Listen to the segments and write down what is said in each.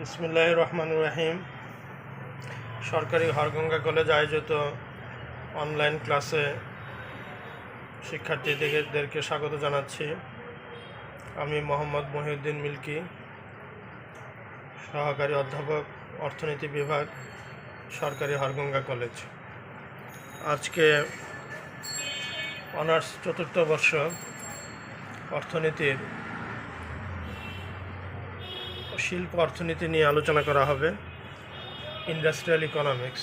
বিসমুল্লাহ রহমান রাহিম সরকারি হরগঙ্গা কলেজ আয়োজিত অনলাইন ক্লাসে শিক্ষার্থীদেরকে স্বাগত জানাচ্ছি। আমি মোহাম্মদ মহিউদ্দিন মিল্কি, সহকারী অধ্যাপক, অর্থনীতি বিভাগ, সরকারি হরগঙ্গা কলেজ। আজকে অনার্স চতুর্থ বর্ষ অর্থনীতির শিল্প অর্থনীতি নিয়ে আলোচনা করা হবে। ইন্ডাস্ট্রিয়াল ইকোনমিক্স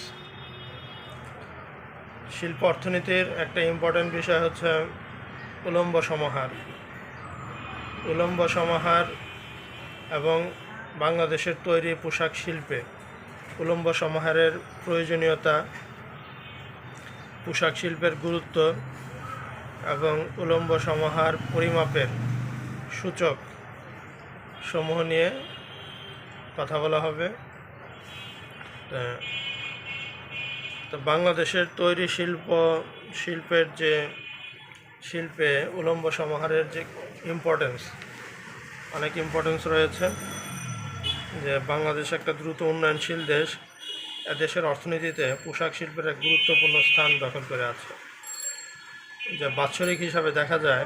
শিল্প অর্থনীতির একটা ইম্পর্ট্যান্ট বিষয় হচ্ছে উলম্ব সমাহার। উলম্ব সমাহার এবং বাংলাদেশের তৈরি পোশাক শিল্পে উলম্ব সমাহারের প্রয়োজনীয়তা, পোশাক শিল্পের গুরুত্ব এবং উলম্ব সমাহার পরিমাপের সূচক সমূহ নিয়ে কথা বলা হবে। তা- বাংলাদেশের তৈরি শিল্প, শিল্পের যে, শিল্পে উলম্ব সমাহারের যে ইম্পর্টেন্স অনেক ইম্পর্টেন্স রয়েছে। যে বাংলাদেশ একটা দ্রুত উন্নয়নশীল দেশ দেশের অর্থনীতিতে পোশাক শিল্পের এক গুরুত্বপূর্ণ স্থান দখল করে আছে। যে বাৎসরিক হিসাবে দেখা যায়,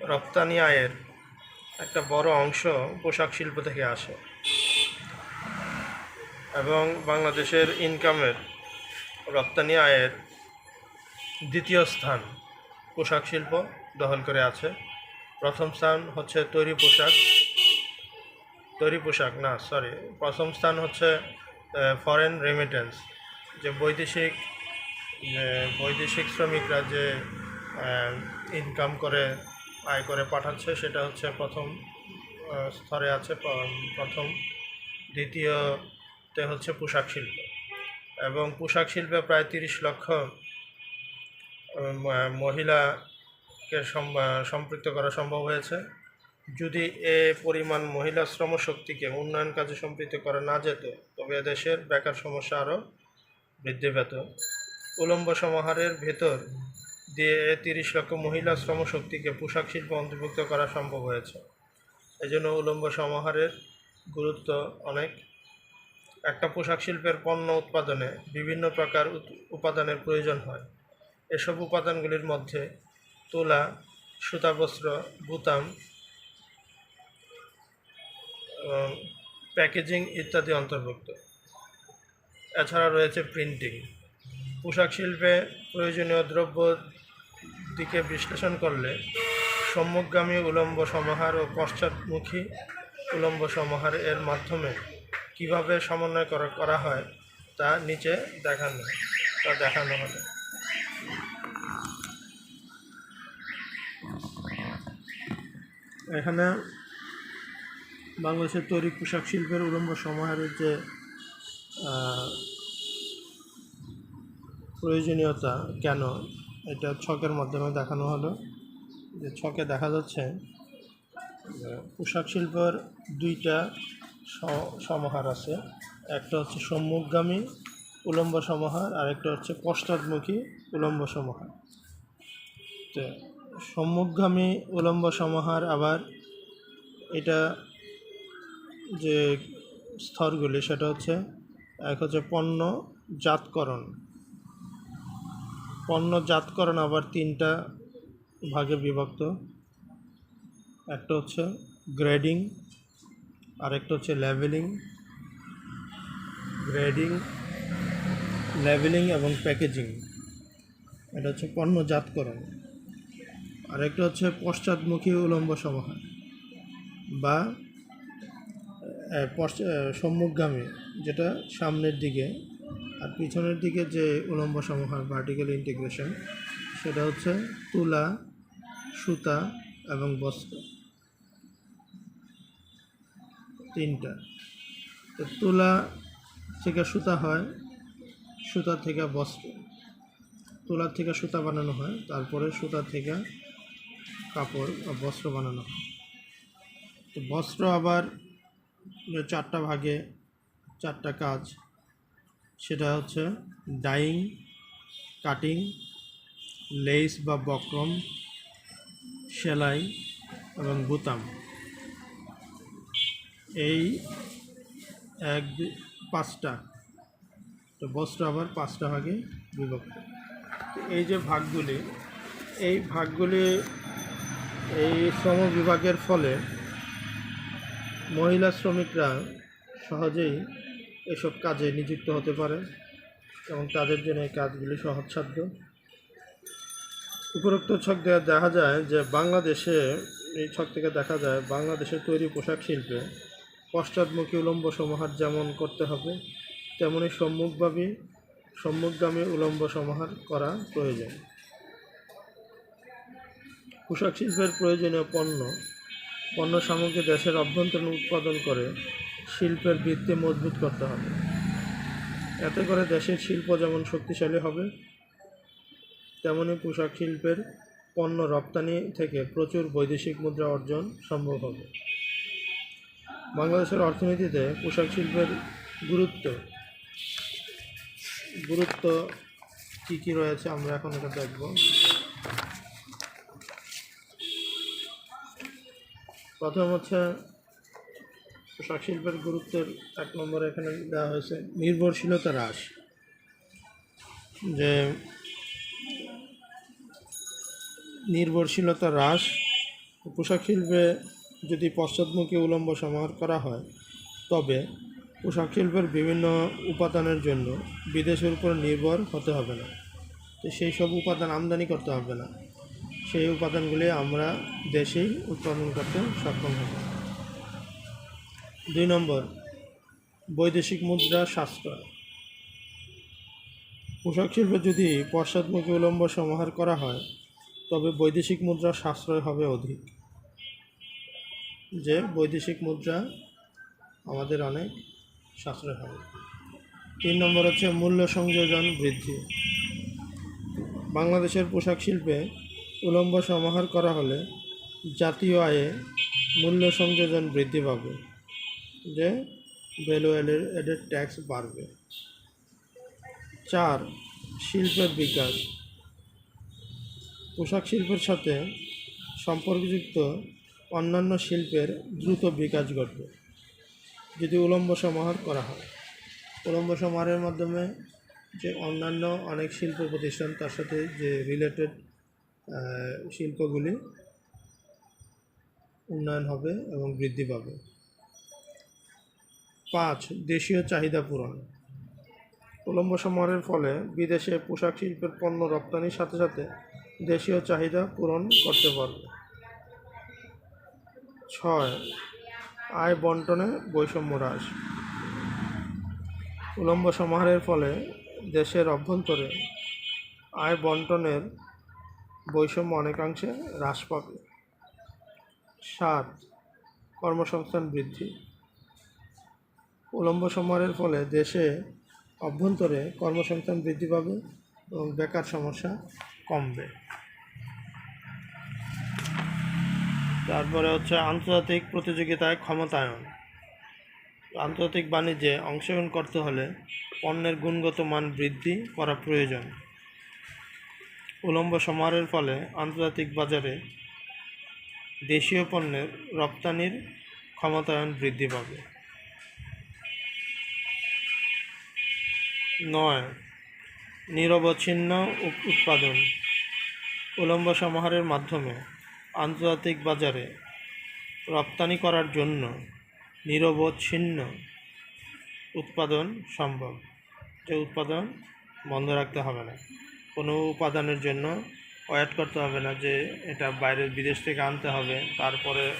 রপ্তানি আয়ের একটা বড় অংশ পোশাক শিল্প থেকে আসে। এবং বাংলাদেশের ইনকামের রপ্তানি আয়ের দ্বিতীয় স্থান পোশাক শিল্প দখল করে আছে। প্রথম স্থান হচ্ছে তৈরি পোশাক। তৈরি পোশাক না সরি প্রথম স্থান হচ্ছে ফরেন রেমিটেন্স যে বৈদেশিক যে বৈদেশিক শ্রমিকরা যে ইনকাম করে, আয় করে পাঠাচ্ছে, সেটা হচ্ছে প্রথম স্তরে আছে প্রথম প্রথম দ্বিতীয়তে হচ্ছে পোশাক শিল্প। এবং পোশাক শিল্পে প্রায় তিরিশ লক্ষ মহিলাকে সম- সম্পৃক্ত করা সম্ভব হয়েছে। যদি এ পরিমাণ মহিলা শ্রমশক্তিকে উন্নয়ন কাজে সম্পৃক্ত করা না যেত, তবে দেশের বেকার সমস্যা আরও বৃদ্ধি পেত। উলম্ব সমাহারের ভেতর দিয়ে এ তিরিশ লক্ষ মহিলা শ্রমশক্তিকে পোশাক শিল্প অন্তর্ভুক্ত করা সম্ভব হয়েছে। এজন্য উলম্ব সমাহারের গুরুত্ব অনেক। একটা পোশাক শিল্পের পণ্য উৎপাদনে বিভিন্ন প্রকার উপাদানের প্রয়োজন হয়। এসব উপাদানগুলির মধ্যে তুলা, সুতাবস্ত্র, বুতাম প্যাকেজিং ইত্যাদি অন্তর্ভুক্ত। এছাড়া রয়েছে প্রিন্টিং। পোশাক শিল্পে প্রয়োজনীয় দ্রব্য দিকে বিশ্লেষণ করলে সম্মুখগামী উলম্ব সমাহার ও পশ্চাৎমুখী উলম্ব সমাহার এর মাধ্যমে কীভাবে সমন্বয় করা হয় তা নিচে দেখানো, তা দেখানো হলো এখানে বাংলাদেশের তৈরি পোশাক শিল্পের উলম্ব সমাহারের যে প্রয়োজনীয়তা কেন, এটা ছকের মাধ্যমে দেখানো হলো। যে ছকে দেখা যাচ্ছে পোশাক শিল্পের দুইটা সমাহার আছে। একটা হচ্ছে সম্মুখগামী উলম্ব সমাহার আর একটা হচ্ছে পশ্চাৎমুখী উলম্ব সমাহার। তো সম্মুখগামী উলম্ব সমাহার আবার এটা যে স্তরগুলি, সেটা হচ্ছে এক হচ্ছে পণ্য জাতকরণ। পণ্য জাতকরণ আবার তিনটা ভাগে বিভক্ত। একটা হচ্ছে গ্রেডিং আরেকটা হচ্ছে লেভেলিং, গ্রেডিং, লেভেলিং এবং প্যাকেজিং। এটা হচ্ছে পণ্য জাতকরণ আরেকটা হচ্ছে পশ্চাৎমুখী উলম্ব সমাহার বা সম্মুখগামী, যেটা সামনের দিকে আর পিছনের দিকে যে উলম্ব সমাহার ভার্টিক্যাল ইন্টিগ্রেশন সেটা হচ্ছে তুলা, সুতা এবং বস্ত্র। তিনটা। তো তুলা থেকে সুতা হয়, সুতা থেকে বস্ত্র। তুলার থেকে সুতা বানানো হয়, তারপরে সুতা থেকে কাপড় বা বস্ত্র বানানো হয়। তো বস্ত্র আবার চারটা ভাগে, চারটা কাজ, সেটা হচ্ছে ডাইং, কাটিং লেস বা বক্রম, সেলাই এবং বুতাম। এই এক পাঁচটা। তো বস্ত্র আবার পাঁচটা ভাগে বিভক্ত। এই যে ভাগগুলি, এই ভাগগুলি এই শ্রম বিভাগের ফলে মহিলা শ্রমিকরা সহজেই এসব কাজে নিযুক্ত হতে পারে এবং তাদের জন্য এই কাজগুলি সহজসাধ্য। উপরোক্ত ছক দেখা যায় যে বাংলাদেশে, এই ছক থেকে দেখা যায় বাংলাদেশের তৈরি পোশাক শিল্পে পশ্চাৎমুখী উলম্ব সমাহার যেমন করতে হবে, তেমনি সম্মুখভাবে সম্মুখগামী উলম্ব সমাহার করা প্রয়োজন। পোশাক শিল্পের প্রয়োজনীয় পণ্য পণ্য সামগ্রী দেশের অভ্যন্তরীণ উৎপাদন করে শিল্পের ভিত্তি মজবুত করতে হবে। এতে করে দেশের শিল্প যেমন শক্তিশালী হবে, তেমনি পোশাক শিল্পের পণ্য রপ্তানি থেকে প্রচুর বৈদেশিক মুদ্রা অর্জন সম্ভব হবে। বাংলাদেশের অর্থনীতিতে পোশাক শিল্পের গুরুত্ব। গুরুত্ব কী কী রয়েছে আমরা এখন এটা দেখব। প্রথম হচ্ছে পোশাক শিল্পের গুরুত্বের এক নম্বরে এখানে দেওয়া হয়েছে নির্ভরশীলতা হ্রাস। যে নির্ভরশীলতা হ্রাস পোশাক শিল্পে যদি পশ্চাৎমুখী উলম্ব সমাহার করা হয়, তবে পোশাক শিল্পের বিভিন্ন উপাদানের জন্য বিদেশের উপর নির্ভর হতে হবে না। তো সেই সব উপাদান আমদানি করতে হবে না। সেই উপাদানগুলি আমরা দেশেই উৎপাদন করতে সক্ষম হব। দুই নম্বর, বৈদেশিক মুদ্রা সাশ্রয়। পোশাক শিল্পে যদি পশ্চাৎমুখী উলম্ব সমাহার করা হয়, তবে বৈদেশিক মুদ্রা সাশ্রয় হবে অধিক। যে বৈদেশিক মুদ্রা আমাদের অনেক সাশ্রয় হবে তিন নম্বর হচ্ছে মূল্য সংযোজন বৃদ্ধি। বাংলাদেশের পোশাক শিল্পে উলম্ব সমাহার করা হলে জাতীয় আয়ে মূল্য সংযোজন বৃদ্ধি পাবে, যে ভ্যালু এডেড ট্যাক্স বাড়বে। চার, শিল্পের বিকাশ। পোশাক শিল্পের সাথে সম্পর্কযুক্ত অন্যান্য শিল্পের দ্রুত বিকাশ ঘটবে। যদি উলম্ব সমাহার করা হয়। উলম্ব সমাহারের মাধ্যমে যে অন্যান্য অনেক শিল্প প্রতিষ্ঠান, তার সাথে যে রিলেটেড শিল্পগুলি উন্নয়ন হবে এবং বৃদ্ধি পাবে। পাঁচ, দেশীয় চাহিদা পূরণ। উলম্ব সমাহারের ফলে বিদেশে পোশাক শিল্পের পণ্য রপ্তানির সাথে সাথে দেশীয় চাহিদা পূরণ করতে পারবে। ছয় আয় বন্টনে বৈষম্য হ্রাস। উলম্ব সমাহারের ফলে দেশের অভ্যন্তরে আয় বন্টনের বৈষম্য অনেকাংশে হ্রাস পাবে। সাত, কর্মসংস্থান বৃদ্ধি। উলম্ব সমাহারের ফলে দেশে অভ্যন্তরে কর্মসংস্থান বৃদ্ধি পাবে এবং বেকার সমস্যা কমবে। তারপরে হচ্ছে আন্তর্জাতিক প্রতিযোগিতায় ক্ষমতায়ন। আন্তর্জাতিক বাণিজ্যে অংশগ্রহণ করতে হলে পণ্যের গুণগত মান বৃদ্ধি করা প্রয়োজন। উলম্ব সমাহারের ফলে আন্তর্জাতিক বাজারে দেশীয় পণ্যের রপ্তানির ক্ষমতায়ন বৃদ্ধি পাবে। নয়, নিরবচ্ছিন্ন উৎপাদন। উলম্ব সমাহারের মাধ্যমে আন্তর্জাতিক বাজারে রপ্তানি করার জন্য নিরবচ্ছিন্ন উৎপাদন সম্ভব। যে উৎপাদন বন্ধ রাখতে হবে না। কোনো উপাদানের জন্য ওয়েট করতে হবে না যে এটা বাইরের বিদেশ থেকে আনতে হবে, তারপরে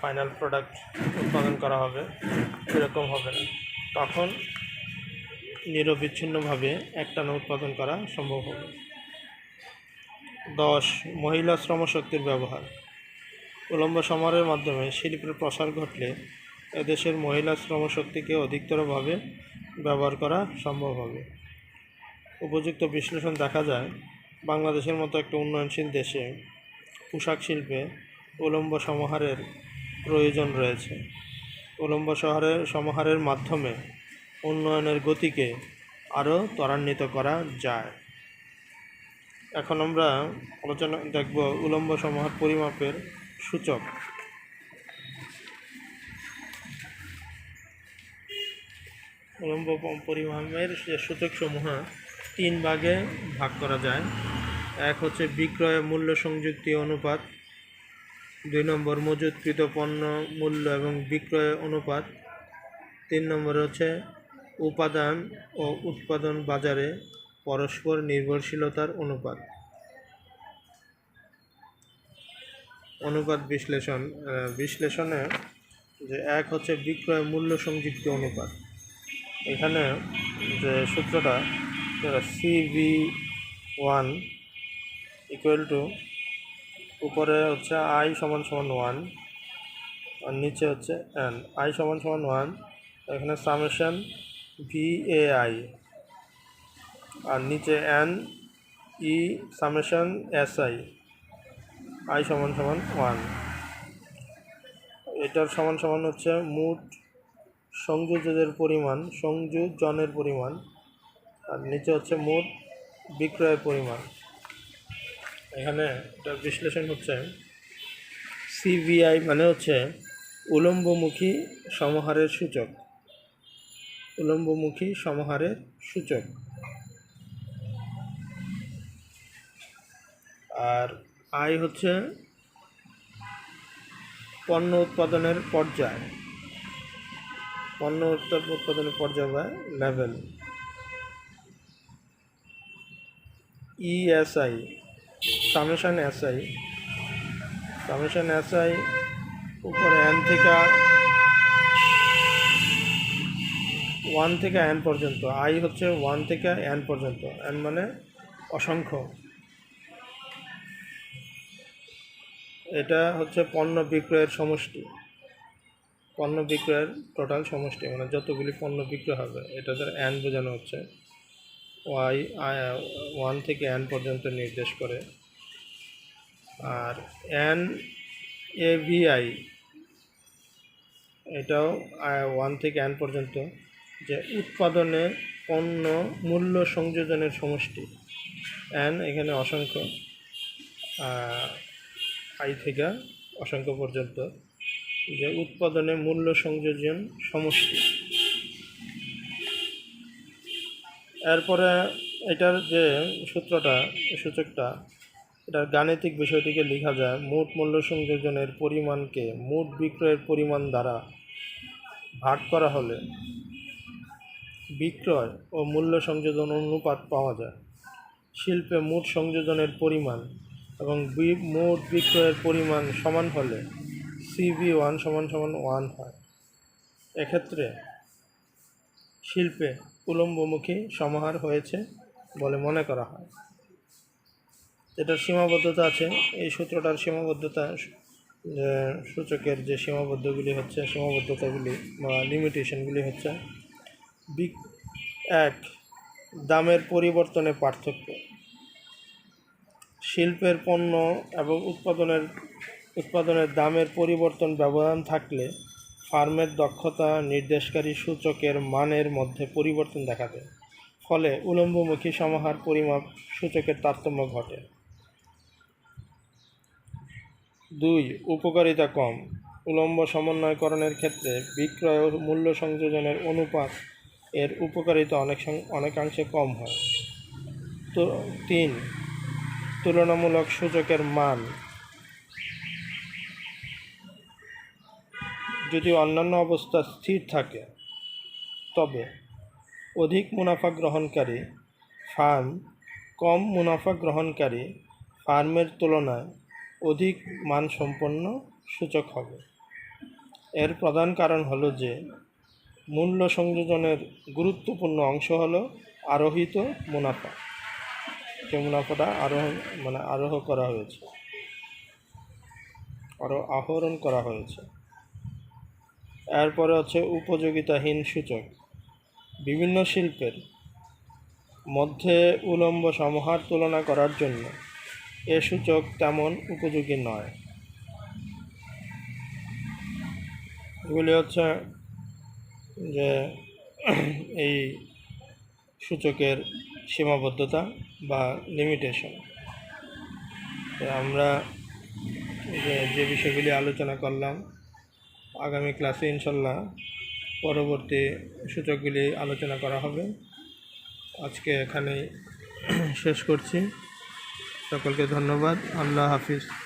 ফাইনাল প্রোডাক্ট উৎপাদন করা হবে, এরকম হবে না। তখন নিরবিচ্ছিন্নভাবে একটানা উৎপাদন করা সম্ভব হবে। দশ, মহিলা শ্রমশক্তির ব্যবহার। উলম্ব সমারের মাধ্যমে শিল্পের প্রসার ঘটলে এদেশের মহিলা শ্রমশক্তিকে অধিকতরভাবে ব্যবহার করা সম্ভব হবে। উপযুক্ত বিশ্লেষণ দেখা যায়, বাংলাদেশের মতো একটা উন্নয়নশীল দেশে পোশাক শিল্পে উলম্ব সমাহারের প্রয়োজন রয়েছে। উলম্ব শহরের সমাহারের মাধ্যমে উন্নয়নের গতিকে আরও ত্বরান্বিত করা যায়। এখন আমরা আলোচনা দেখব উলম্ব সমাহার পরিমাপের সূচক। উলম্ব পরিমাপের যে সূচকসমূহ তিন ভাগে ভাগ করা যায়। এক হচ্ছে বিক্রয় মূল্য সংযুক্তি অনুপাত, দুই নম্বর মজুতকৃত পণ্য মূল্য এবং বিক্রয় অনুপাত, তিন নম্বর হচ্ছে উপাদান ও উৎপাদন বাজারে পরস্পর নির্ভরশীলতার অনুপাত। অনুপাত বিশ্লেষণ বিশ্লেষণে যে এক হচ্ছে বিক্রয় মূল্য সংযুক্ত অনুপাত। এখানে যে সূত্রটা সিভি ওয়ান ইকুয়াল টু উপরে হচ্ছে আই সমান সমান ওয়ান আর নিচে হচ্ছে এন আই সমান সমান ওয়ান এখানে সামেশন ভি এ আই আর নিচে N E summation S I I সমান সমান ওয়ান এটার সমান সমান হচ্ছে মোট সংযোজনের পরিমাণ সংযোজনের পরিমাণ। আর নিচে হচ্ছে মোট বিক্রয়ের পরিমাণ। এখানে এটা বিশ্লেষণ হচ্ছে সিভিআই মানে হচ্ছে উলম্বমুখী সমাহারের সূচক। উলম্বমুখী সমাহারের সূচক। আর আই হচ্ছে পণ্য উৎপাদনের পর্যায়। পণ্য উৎপাদ- উৎপাদনের পর্যায় বা level ESI summation SI summation SI উপরে এন থেকে ওয়ান থেকে এন পর্যন্ত আই হচ্ছে ওয়ান থেকে এন পর্যন্ত এন মানে অসংখ্য। এটা হচ্ছে পণ্য বিক্রয়ের সমষ্টি। পণ্য বিক্রয়ের টোটাল সমষ্টি মানে যতগুলি পণ্য বিক্রয় হবে, এটা দ্বারা এন বোঝানো হচ্ছে। ওয়াই ওয়ান থেকে অ্যান পর্যন্ত নির্দেশ করে। আর অ্যান এ ভিআই এটাও ওয়ান থেকে অ্যান পর্যন্ত, যে উৎপাদনে পণ্য মূল্য সংযোজনের সমষ্টি। অ্যান এখানে অসংখ্য আই থেকে অসংখ্য পর্যন্ত যে উৎপাদনে মূল্য সংযোজন সমষ্টি। এরপরে এটার যে সূত্রটা, সূচকটা, এটার গাণিতিক বিষয়টিকে লেখা যায়, মোট মূল্য সংযোজনের পরিমাণকে মোট বিক্রয়ের পরিমাণ দ্বারা ভাগ করা হলে বিক্রয় ও মূল্য সংযোজন অনুপাত পাওয়া যায়। শিল্পে মোট সংযোজনের পরিমাণ এবং বি- মোট বিক্রয়ের পরিমাণ সমান হলে সিবি ওয়ান সমান সমান ওয়ান হয়। এক্ষেত্রে শিল্পে উলম্বমুখী সমাহার হয়েছে বলে মনে করা হয়। এটার সীমাবদ্ধতা আছে। এই সূত্রটার সীমাবদ্ধতা সূচকের যে সীমাবদ্ধগুলি হচ্ছে, সীমাবদ্ধতাগুলি বা লিমিটেশনগুলি হচ্ছে বিক এক, দামের পরিবর্তনে পার্থক্য। শিল্পের পণ্য এবং উৎপাদনের উৎপাদনের দামের পরিবর্তন ব্যবধান থাকলে ফার্মের দক্ষতা, নির্দেশকারী সূচকের মানের মধ্যে পরিবর্তন দেখা ফলে উলম্বমুখী সমাহার পরিমাপ সূচকের তারতম্য ঘটে। দুই, উপকারিতা কম। উলম্ব সমন্বয়করণের ক্ষেত্রে বিক্রয় ও মূল্য সংযোজনের অনুপাত এর উপকারিতা অনেক অনেকাংশে কম হয়। তো, তিন তুলনামূলক সূচকের মান। যদি অন্যান্য অবস্থা স্থির থাকে, তবে অধিক মুনাফা গ্রহণকারী ফার্ম, কম মুনাফা গ্রহণকারী ফার্মের তুলনায় অধিক মানসম্পন্ন সূচক হবে। এর প্রধান কারণ হলো যে, মূল্য সংযোজনের গুরুত্বপূর্ণ অংশ হল আরোহিত মুনাফা। যে মুনাফাটা আরোহ মানে আরোহ করা হয়েছে। আরও আহরণ করা হয়েছে। এরপরে হচ্ছে উপযোগিতাহীন সূচক। বিভিন্ন শিল্পের মধ্যে উলম্ব সমহার তুলনা করার জন্য এ সূচক তেমন উপযোগী নয়। এগুলি হচ্ছে যে এই সূচকের সীমাবদ্ধতা বা লিমিটেশন আমরা যে বিষয়গুলি আলোচনা করলাম, আগামী ক্লাসে ইনশাল্লাহ পরবর্তী সূচকগুলি আলোচনা করা হবে। আজকে এখানেই শেষ করছি। সকলকে ধন্যবাদ। আল্লাহ হাফিজ।